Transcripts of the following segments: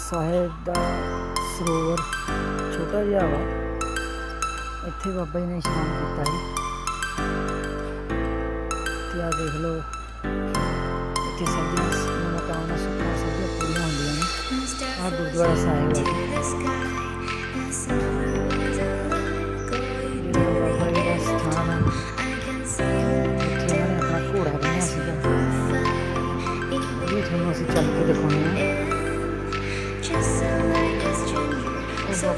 ਸਾਹਿਬ ਦਾ ਸਰੋਵਰ ਛੋਟਾ ਜਿਹਾ ਵਾ ਇੱਥੇ ਬਾਬਾ ਜੀ ਨੇ ਇਸ਼ਨਾਨ ਕੀਤਾ ਸੀ ਤੇ ਆ ਦੇਖ ਲਓ ਇੱਥੇ ਸਭ ਦੀਆਂ ਮਨੋਕਾਮਨਾ ਸੁਪਨਾ ਸਭ ਦੀਆਂ ਪੂਰੀਆਂ ਹੁੰਦੀਆਂ ਨੇ ਆ ਗੁਰਦੁਆਰਾ ਸਾਹਿਬ ਹੈ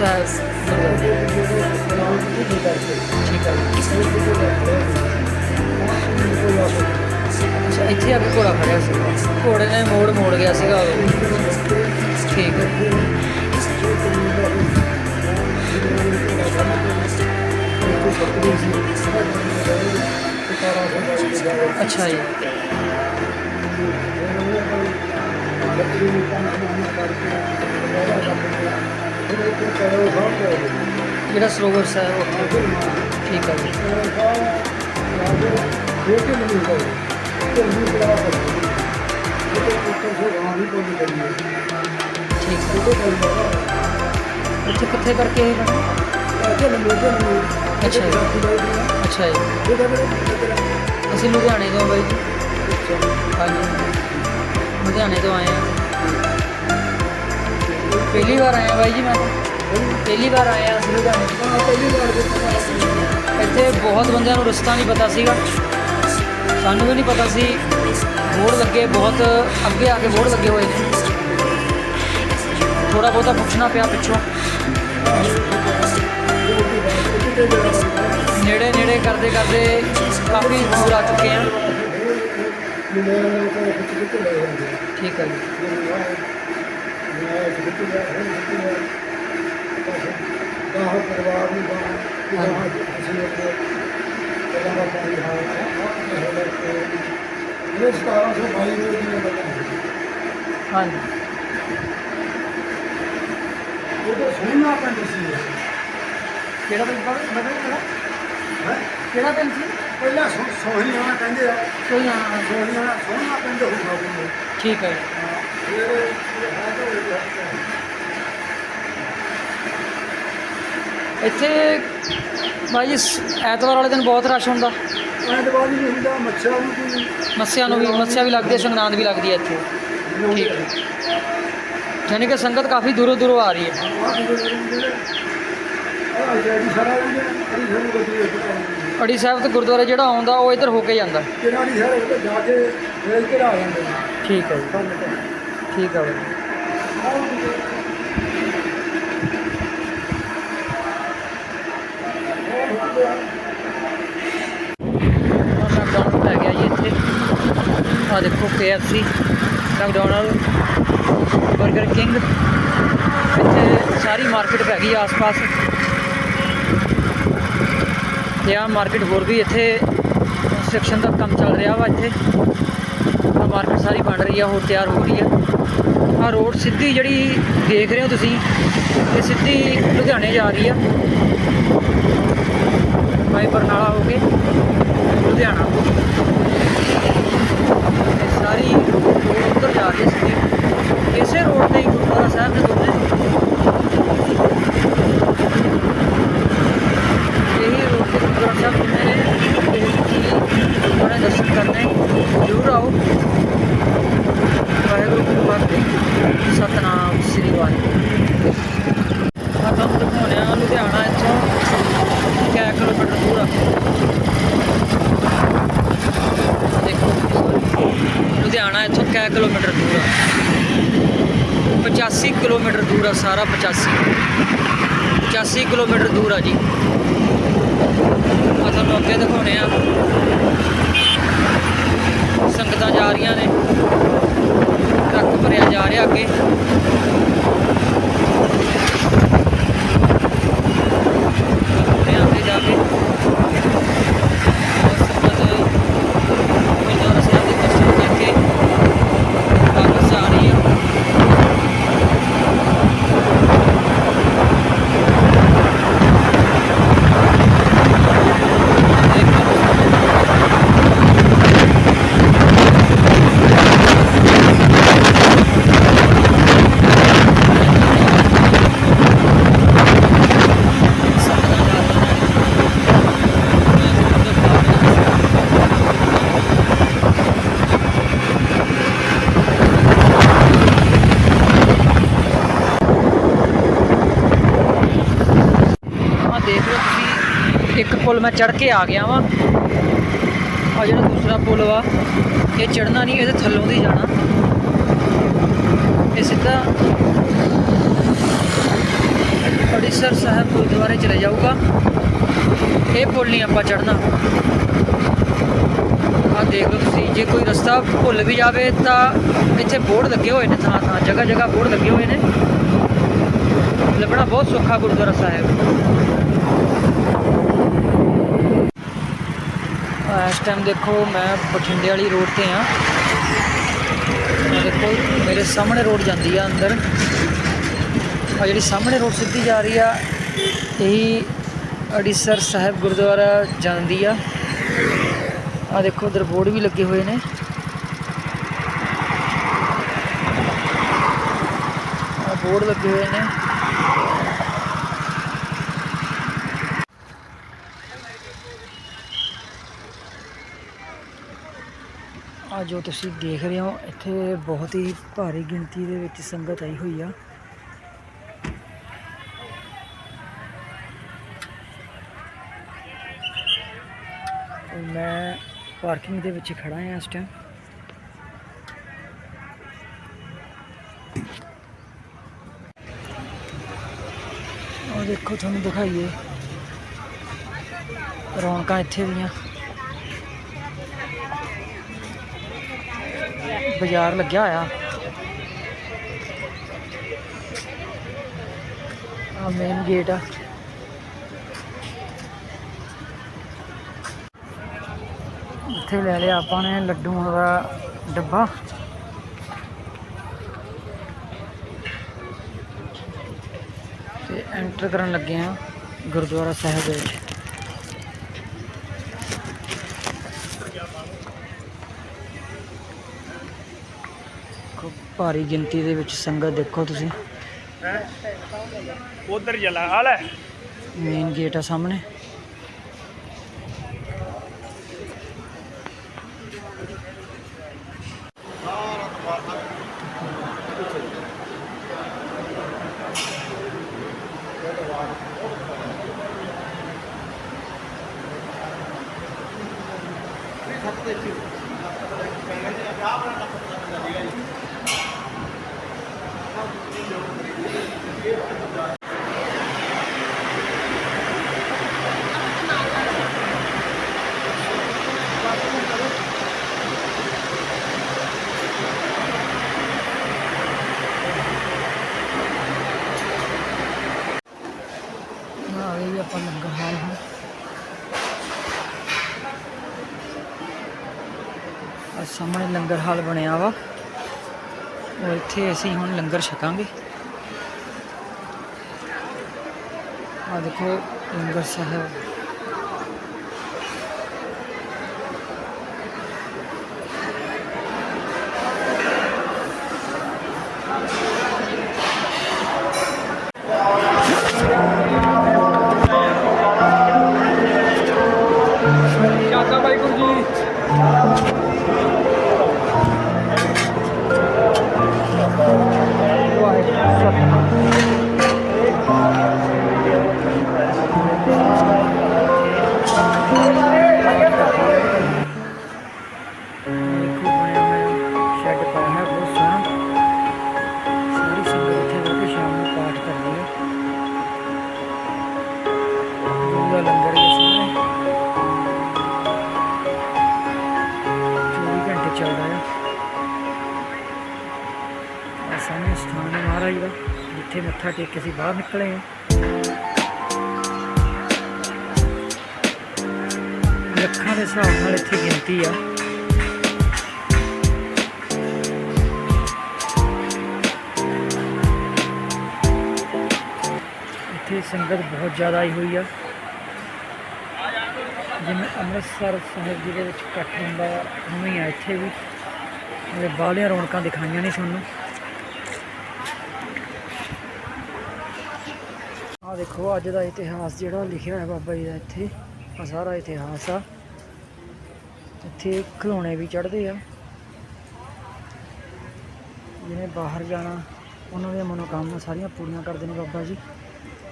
ਉੜੀਸਾ ਠੀਕ ਹੈ ਅੱਛਾ, ਇੱਥੇ ਆ ਕੇ ਘੋੜਾ ਖੜਿਆ ਸੀ। ਘੋੜੇ ਨੇ ਮੋੜ ਮੋੜ ਗਿਆ ਸੀਗਾ ਉਹ ਠੀਕ ਹੈ। ਅੱਛਾ ਜੀ। ਜਿਹੜਾ ਸਰੋਵਰ ਸਾਹਿਬ ਉੱਥੇ ਠੀਕ ਹੈ ਜੀ ਠੀਕ ਹੈ ਇੱਥੇ ਕਿੱਥੇ ਕਰਕੇ ਇਹ ਬਣਾ ਅੱਛਾ ਜੀ ਅੱਛਾ ਜੀ ਅਸੀਂ ਲੁਧਿਆਣੇ ਤੋਂ ਬਾਈ ਜੀ। ਹਾਂਜੀ। ਲੁਧਿਆਣੇ ਤੋਂ ਆਏ ਆ। ਪਹਿਲੀ ਵਾਰ ਆਇਆ ਬਾਈ ਜੀ ਮੈਂ ਤਾਂ। ਪਹਿਲੀ ਵਾਰ ਆਏ ਆ ਅਸੀਂ ਲੁਧਿਆਣੇ ਇੱਥੇ ਬਹੁਤ ਬੰਦਿਆਂ ਨੂੰ ਰਸਤਾ ਨਹੀਂ ਪਤਾ ਸੀਗਾ। ਸਾਨੂੰ ਵੀ ਨਹੀਂ ਪਤਾ ਸੀ। ਬੋਰਡ ਲੱਗੇ, ਬਹੁਤ ਅੱਗੇ ਆ ਕੇ ਬੋਰਡ ਲੱਗੇ ਹੋਏ ਨੇ। ਥੋੜਾ ਬਹੁਤਾ ਪੁੱਛਣਾ ਪਿਆ ਪਿੱਛੋਂ। ਨੇੜੇ ਨੇੜੇ ਕਰਦੇ ਕਰਦੇ ਕਾਫੀ ਦੂਰ ਆ ਚੁੱਕੇ ਆ ਠੀਕ ਹੈ ਜੀ। ਹਾਂਜੀ। ਕਿਹੜਾ ਪਿੰਡ ਬਦਲ ਕਿਹੜਾ? ਕਿਹੜਾ ਪਿੰਡ ਸੀ? ਪਹਿਲਾਂ ਸੋਹਣੀਆਂ ਕਹਿੰਦੇ ਆ। ਹਾਂ ਸੋਹਣੀਆਂ ਸੋਹਣਾ ਪਿੰਡ ਹੋਊਗਾ ਉਹ ਠੀਕ ਹੈ ਇੱਥੇ ਭਾਈ ਐਤਵਾਰ ਵਾਲੇ ਦਿਨ ਬਹੁਤ ਰਸ਼ ਹੁੰਦਾ। ਐਤਵਾਰ ਵੀ ਹੁੰਦਾ ਮੱਛਰਾਂ ਨੂੰ ਕੋਈ ਮੱਸਿਆ ਨੂੰ ਵੀ ਮੱਸਿਆ ਵੀ ਲੱਗਦੀ ਹੈ ਸੰਗਰਾਂਦ ਵੀ ਲੱਗਦੀ ਹੈ ਇੱਥੇ। ਠੀਕ। ਹੈ ਯਾਨੀ ਕਿ ਸੰਗਤ ਕਾਫੀ ਦੂਰੋਂ ਦੂਰੋਂ ਆ ਰਹੀ ਹੈ। ਅੜੀ ਸਾਹਿਬ ਤੇ ਗੁਰਦੁਆਰੇ ਜਿਹੜਾ ਆਉਂਦਾ ਉਹ ਇੱਧਰ ਹੋ ਕੇ ਜਾਂਦਾ। ਠੀਕ ਹੈ ਕੰਮ ਤੇ ਠੀਕ ਹੈ ਬਾਈ ਪੈ ਗਿਆ ਜੀ ਇੱਥੇ ਆ ਦੇਖੋ KFC ਮੈਕਡੋਨਲਡ 버ਗਰ ਕਿੰਗ ਇੱਥੇ ਸਾਰੀ ਮਾਰਕੀਟ ਪੈ ਗਈ ਆਸ-ਪਾਸ ਤੇ ਆ ਮਾਰਕੀਟ ਹੋਰ ਵੀ ਇੱਥੇ ਕੰਸਟਰਕਸ਼ਨ ਦਾ ਕੰਮ ਚੱਲ ਰਿਹਾ ਵਾ ਇੱਥੇ। ਮਾਰਕੀਟ ਸਾਰੀ ਬਣ ਰਹੀ ਆ, ਹੋਰ ਤਿਆਰ ਹੋ ਰਹੀ ਆ। ਆ ਰੋਡ ਸਿੱਧੀ ਜਿਹੜੀ ਦੇਖ ਰਹੇ ਹੋ ਤੁਸੀਂ, ਇਹ ਸਿੱਧੀ ਲੁਧਿਆਣੇ ਜਾ ਰਹੀ ਆ। ਭਾਈ ਬਰਨਾਲਾ ਹੋ ਕੇ ਲੁਧਿਆਣਾ। ਇਹ ਸਾਰੀ ਰੋਡ ਉੱਧਰ ਜਾ ਰਹੀ ਸਿੱਧੀ। ਇਸੇ ਰੋਡ ਤੇ ਗੁਰਦੁਆਰਾ ਸਾਹਿਬ ਦੇ ਦੋਨੇ। ਇਹੀ ਰੋਡ ਤੇ ਗੁਰਦੁਆਰਾ ਸਾਹਿਬ ਦੋਨੇ ਤੁਹਾਨੂੰ ਅੱਗੇ ਦਿਖਾਉਣੇ ਆ। ਸੰਗਤਾਂ ਜਾ ਰਹੀਆਂ ਨੇ। ਟਰੱਕ ਭਰਿਆ ਜਾ ਰਿਹਾ ਅੱਗੇ ਦਿਖਾਉਣੇ ਆ ਅੱਗੇ ਜਾ ਕੇ ਬਹੁਤ ਸੰਗਤ ਗੁਰਦੁਆਰਾ ਸਾਹਿਬ ਦੇ ਦਰਸ਼ਨ ਕਰਕੇ ਵਾਪਸ ਆ ਰਹੀ ਹੈ ਆ ਦੇਖ ਲਓ ਤੁਸੀਂ। ਇੱਕ ਪੁਲ ਮੈਂ ਚੜ ਕੇ ਆ ਗਿਆ ਵਾਂ। ਆ ਜਿਹੜਾ ਦੂਸਰਾ ਪੁਲ ਵਾ, ਇਹ ਚੜਨਾ ਨਹੀਂ ਇਹਦੇ ਥੱਲੋਂ ਦੀ ਜਾਣਾ। ਇਹ ਸਿੱਧਾ ਅੜੀਸਰ ਸਾਹਿਬ ਗੁਰਦੁਆਰੇ ਚਲੇ ਜਾਊਗਾ। ਇਹ ਪੁਲ ਨਹੀਂ ਆਪਾਂ ਚੜਨਾ ਆ ਦੇਖ ਲਓ ਤੁਸੀਂ, ਜੇ ਕੋਈ ਰਸਤਾ ਭੁੱਲ ਵੀ ਜਾਵੇ ਤਾਂ ਇੱਥੇ ਬੋਰਡ ਲੱਗੇ ਹੋਏ ਨੇ ਥਾਂ ਥਾਂ ਜਗ੍ਹਾ ਜਗ੍ਹਾ ਬੋਰਡ ਲੱਗੇ ਹੋਏ ਨੇ। ਲੱਭਣਾ ਬਹੁਤ ਸੌਖਾ ਗੁਰਦੁਆਰਾ ਸਾਹਿਬ। ਇਸ ਟਾਈਮ ਦੇਖੋ, ਮੈਂ ਬਠਿੰਡੇ ਵਾਲੀ ਰੋਡ ਤੇ ਆ ਦੇਖੋ, ਮੇਰੇ ਸਾਹਮਣੇ ਰੋਡ ਜਾਂਦੀ ਆ ਅੰਦਰ। ਆ ਜਿਹੜੀ ਸਾਹਮਣੇ ਰੋਡ ਸਿੱਧੀ ਜਾ ਰਹੀ ਆ, ਇਹੀ ਅੜੀਸਰ ਸਾਹਿਬ ਗੁਰਦੁਆਰਾ ਜਾਂਦੀ ਆ। ਆ ਦੇਖੋ, ਉਧਰ ਬੋਰਡ ਵੀ ਲੱਗੇ ਹੋਏ ਨੇ। ਬੋਰਡ ਲੱਗੇ ਹੋਏ ਨੇ। ਆ ਜੋ ਤੁਸੀਂ ਦੇਖ ਰਹੇ ਹੋ, ਇੱਥੇ ਬਹੁਤ ਹੀ ਭਾਰੀ ਗਿਣਤੀ ਦੇ ਵਿੱਚ ਸੰਗਤ ਆਈ ਹੋਈ ਆ। ਮੈਂ ਪਾਰਕਿੰਗ ਦੇ ਵਿੱਚ ਖੜਾ ਹਾਂ ਇਸ ਟਾਈਮ ਉਹ ਦੇਖੋ, ਤੁਹਾਨੂੰ ਦਿਖਾਈਏ। ਰੌਣਕਾਂ ਇੱਥੇ ਦੀਆਂ। ਬਾਜ਼ਾਰ ਲੱਗਿਆ ਹੋਇਆ ਆ ਮੇਨ ਗੇਟ ਆ ਇੱਥੇ ਲੈ ਲਿਆ ਆਪਾਂ ਨੇ ਲੱਡੂਆਂ ਦਾ ਡੱਬਾ ਤੇ ਐਂਟਰ ਕਰਨ ਲੱਗੇ ਆ ਗੁਰਦੁਆਰਾ ਸਾਹਿਬ ਦੇ ਵਿੱਚ ਦੇਖੋ ਭਾਰੀ ਗਿਣਤੀ ਦੇ ਵਿੱਚ ਸੰਗਤ ਦੇਖੋ ਤੁਸੀਂ। ਉਧਰ ਜਲਾ ਆ ਲੈ ਮੇਨ ਗੇਟ ਆ ਸਾਹਮਣੇ। ਆ ਗਏ ਜੀ ਆਪਾਂ ਆਪਾਂ ਲੰਗਰ ਹਾਲ ਹੁਣ ਆ ਸਾਹਮਣੇ ਲੰਗਰ ਹਾਲ ਬਣਿਆ ਵਾ। ਉਹ ਇੱਥੇ ਅਸੀਂ ਹੁਣ ਲੰਗਰ ਛਕਾਂਗੇ। ਆ ਦੇਖੋ ਲੰਗਰ ਸਾਹਿਬ ਕੇ ਅਸੀਂ ਲੱਖਾਂ ਦੇ ਹਿਸਾਬ ਨਾਲ ਇੱਥੇ ਗਿਣਤੀ ਆ। ਇੱਥੇ ਸੰਗਤ ਬਹੁਤ ਜ਼ਿਆਦਾ ਆਈ ਹੋਈ ਆ। ਜਿਵੇਂ ਅੰਮ੍ਰਿਤਸਰ ਸਾਹਿਬ ਜ਼ਿਲ੍ਹੇ ਦੇ ਵਿੱਚ ਇਕੱਠ ਹੁੰਦਾ ਉਵੇਂ ਹੀ ਆ। ਇੱਥੇ ਵੀ ਮੇਰੇ ਬਾਹਲੀਆਂ ਰੌਣਕਾਂ ਦਿਖਾਈਆਂ ਨਹੀਂ ਸਾਨੂੰ ਆ ਦੇਖੋ, ਅੱਜ ਦਾ ਇਤਿਹਾਸ ਜਿਹੜਾ ਲਿਖਿਆ ਹੋਇਆ ਬਾਬਾ ਜੀ ਦਾ ਇੱਥੇ ਆ ਸਾਰਾ ਇਤਿਹਾਸ ਆ। ਇੱਥੇ ਖਿਡੌਣੇ ਵੀ ਚੜ੍ਹਦੇ ਆ। ਜਿਹਨੇ ਬਾਹਰ ਜਾਣਾ, ਉਹਨਾਂ ਦੀਆਂ ਮਨੋਕਾਮਨਾ ਸਾਰੀਆਂ ਪੂਰੀਆਂ ਕਰਦੇ ਨੇ ਬਾਬਾ ਜੀ।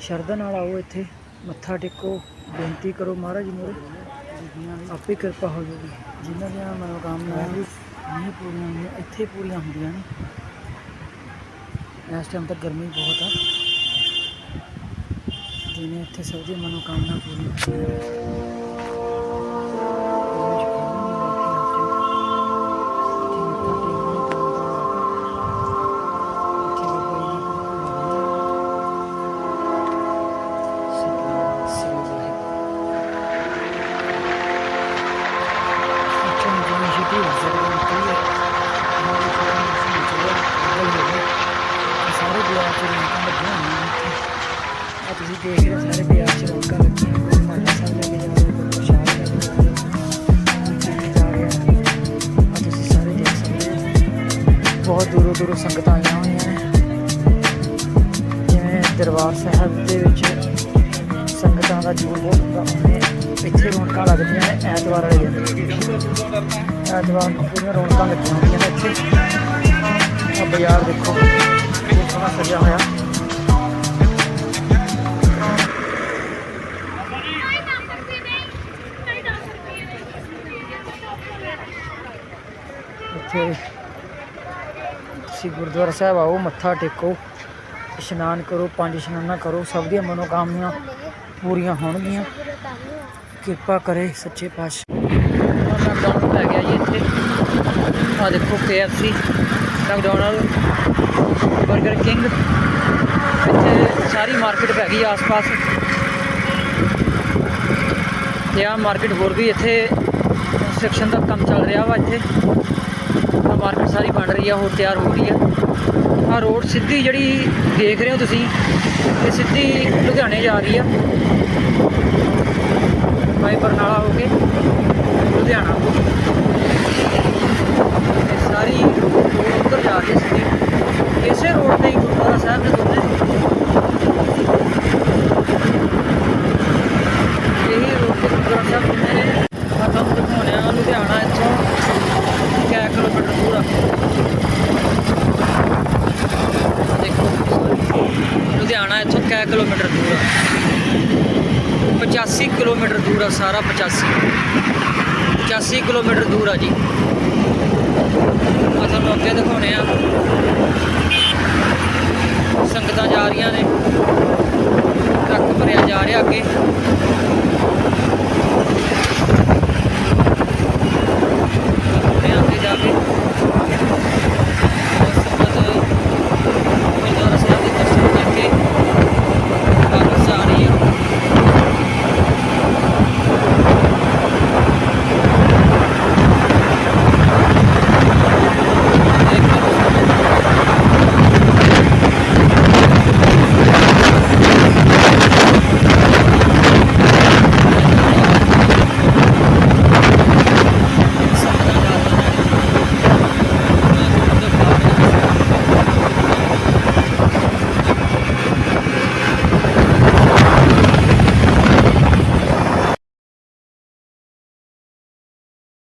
ਸ਼ਰਧਾ ਨਾਲ ਆਓ ਇੱਥੇ, ਮੱਥਾ ਟੇਕੋ, ਬੇਨਤੀ ਕਰੋ ਮਹਾਰਾਜ ਜੀ ਮੂਹਰੇ ਆਪੇ ਕਿਰਪਾ ਹੋ ਜਾਊਗੀ ਜਿਨ੍ਹਾਂ ਦੀਆਂ ਮਨੋਕਾਮਨਾਵਾਂ ਵੀ ਨਹੀਂ ਪੂਰੀਆਂ ਹੁੰਦੀਆਂ, ਇੱਥੇ ਪੂਰੀਆਂ ਹੁੰਦੀਆਂ ਨੇ। ਇਸ ਟਾਈਮ ਤਾਂ ਗਰਮੀ ਬਹੁਤ ਆ। ਜਿਹਨੇ ਇੱਥੇ ਸਭ ਦੀ ਮਨੋਕਾਮਨਾ ਪੂਰੀ ਹੁੰਦੀਆਂ ਇੱਥੇ ਆ ਤੁਸੀਂ ਦੇਖ ਰਹੇ ਹੋ ਸਾਰੇ ਬਿਆਰ ਚ ਰੌਣਕਾਂ ਲੱਗੀਆਂ ਕੋਈ ਮਾਲਾ ਸਾਹਿਬ ਲੈ ਕੇ ਜਾ ਰਿਹਾ ਕੋਈ ਪ੍ਰਸ਼ਾਦ ਲੈ ਕੇ ਜਾ ਰਿਹਾ ਕੋਈ ਚੱਕੀ ਜਾ ਰਿਹਾ ਆ ਤੁਸੀਂ ਸਾਰੇ ਦੇਖ ਸਕਦੇ ਹੋ ਬਹੁਤ ਦੂਰੋਂ ਦੂਰੋਂ ਸੰਗਤਾਂ ਆਈਆਂ ਹੋਈਆਂ ਨੇ ਜਿਵੇਂ ਦਰਬਾਰ ਸਾਹਿਬ ਦੇ ਵਿੱਚ ਸੰਗਤਾਂ ਦਾ ਜੋਰ ਬਹੁਤ ਹੁੰਦਾ ਉਹਨੇ ਇੱਥੇ ਰੌਣਕਾਂ ਲੱਗਦੀਆਂ ਨੇ ਐਤਵਾਰ ਵਾਲੇ ਦਿਨ ਐਤਵਾਰ ਨੂੰ ਪੂਰੀਆਂ ਰੌਣਕਾਂ ਲੱਗੀਆਂ ਹੁੰਦੀਆਂ ਨੇ ਇੱਥੇ ਆ ਬਾਜ਼ਾਰ ਦੇਖੋ ਬਹੁਤ ਸੋਹਣਾ ਸਜਿਆ ਹੋਇਆ ਇੱਥੇ ਤੁਸੀਂ ਗੁਰਦੁਆਰਾ ਸਾਹਿਬ ਆਓ, ਮੱਥਾ ਟੇਕੋ, ਇਸ਼ਨਾਨ ਕਰੋ, ਪੰਜ ਇਸ਼ਨਾਨਾਂ ਕਰੋ, ਸਭ ਦੀਆਂ ਮਨੋਕਾਮਨਾ ਪੂਰੀਆਂ ਹੋਣਗੀਆਂ। ਕਿਰਪਾ ਕਰੇ ਸੱਚੇ ਪਾਤਸ਼ਾਹ। ਮੈਕਡੋਨਲਡ ਪੈ ਗਿਆ ਜੀ ਇੱਥੇ ਆ ਦੇਖੋ KFC ਮੈਕਡੋਨਲਡ 버ਗਰ ਕਿੰਗ ਇੱਥੇ ਸਾਰੀ ਮਾਰਕੀਟ ਪੈ ਗਈ ਆਸ-ਪਾਸ। ਤੇ ਆ ਮਾਰਕੀਟ ਹੋਰ ਵੀ ਇੱਥੇ ਸੈਕਸ਼ਨ ਦਾ ਕੰਮ ਚੱਲ ਰਿਹਾ ਵਾ ਇੱਥੇ। ਮਾਰਕੀਟ ਸਾਰੀ ਬਣ ਰਹੀ ਆ, ਹੋਰ ਤਿਆਰ ਹੋ ਰਹੀ ਆ। ਆ ਰੋਡ ਸਿੱਧੀ ਜਿਹੜੀ ਦੇਖ ਰਹੇ ਹੋ ਤੁਸੀਂ, ਇਹ ਸਿੱਧੀ ਲੁਧਿਆਣੇ ਜਾ ਰਹੀ ਆ। ਬਾਈ ਬਰਨਾਲਾ ਹੋ ਕੇ, ਲੁਧਿਆਣਾ। ਇਹ ਸਾਰੀ ਰੋਡ ਉੱਧਰ ਜਾ ਰਹੀ ਹੈ ਸਿੱਧੀ ਇਸੇ ਰੋਡ ਤੇ ਹੀ ਗੁਰਦੁਆਰਾ ਸਾਹਿਬ ਦੇ ਦੋਨੇ ਇਹੀ ਰੋਡ ਤੇ ਗੁਰਦੁਆਰਾ ਸਾਹਿਬ ਦੋਨੇ ਨੇ ਆ ਤੁਹਾਨੂੰ ਦਿਖਾਉਂਦੇ ਆ ਲੁਧਿਆਣਾ ਇੱਥੋਂ ਕਿਆ ਕਿਲੋਮੀਟਰ ਦੂਰ ਆ ਆਹ ਦੇਖੋ ਲੁਧਿਆਣਾ ਇੱਥੋਂ ਕਿਆ ਕਿਲੋਮੀਟਰ ਦੂਰ ਆ 85 ਕਿਲੋਮੀਟਰ ਦੂਰ ਆ ਸਾਰਾ 85 85 ਕਿਲੋਮੀਟਰ ਦੂਰ ਆ ਜੀ। ਆ ਤੁਹਾਨੂੰ ਅੱਗੇ ਦਿਖਾਉਣੇ ਆ।